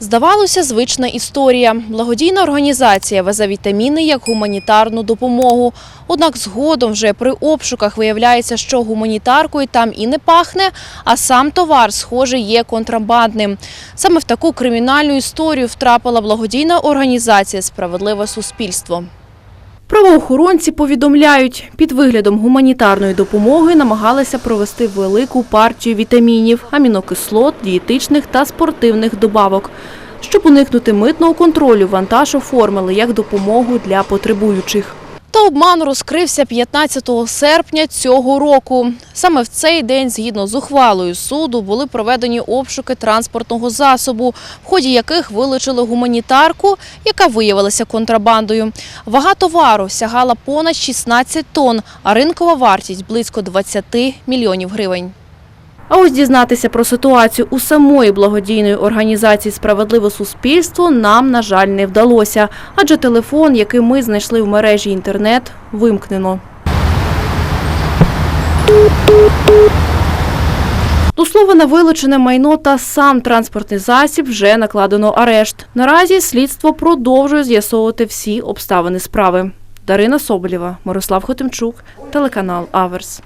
Здавалося, звична історія. Благодійна організація везе вітаміни як гуманітарну допомогу. Однак згодом вже при обшуках виявляється, що гуманітаркою там і не пахне, а сам товар, схоже, є контрабандним. Саме в таку кримінальну історію втрапила благодійна організація Справедливе суспільство. Правоохоронці повідомляють, під виглядом гуманітарної допомоги намагалися провести велику партію вітамінів, амінокислот, дієтичних та спортивних добавок. Щоб уникнути митного контролю, вантаж оформили як допомогу для потребуючих. Та обман розкрився 15 серпня цього року. Саме в цей день, згідно з ухвалою суду, були проведені обшуки транспортного засобу, в ході яких вилучили гуманітарку, яка виявилася контрабандою. Вага товару сягала понад 16 тонн, а ринкова вартість близько 20 мільйонів гривень. А ось дізнатися про ситуацію у самої благодійної організації Справедливе суспільство нам, на жаль, не вдалося, адже телефон, який ми знайшли в мережі інтернет, вимкнено. До слова, на вилучене майно та сам транспортний засіб вже накладено арешт. Наразі слідство продовжує з'ясовувати всі обставини справи. Дарина Соболєва, Мирослав Хотимчук, телеканал Аверс.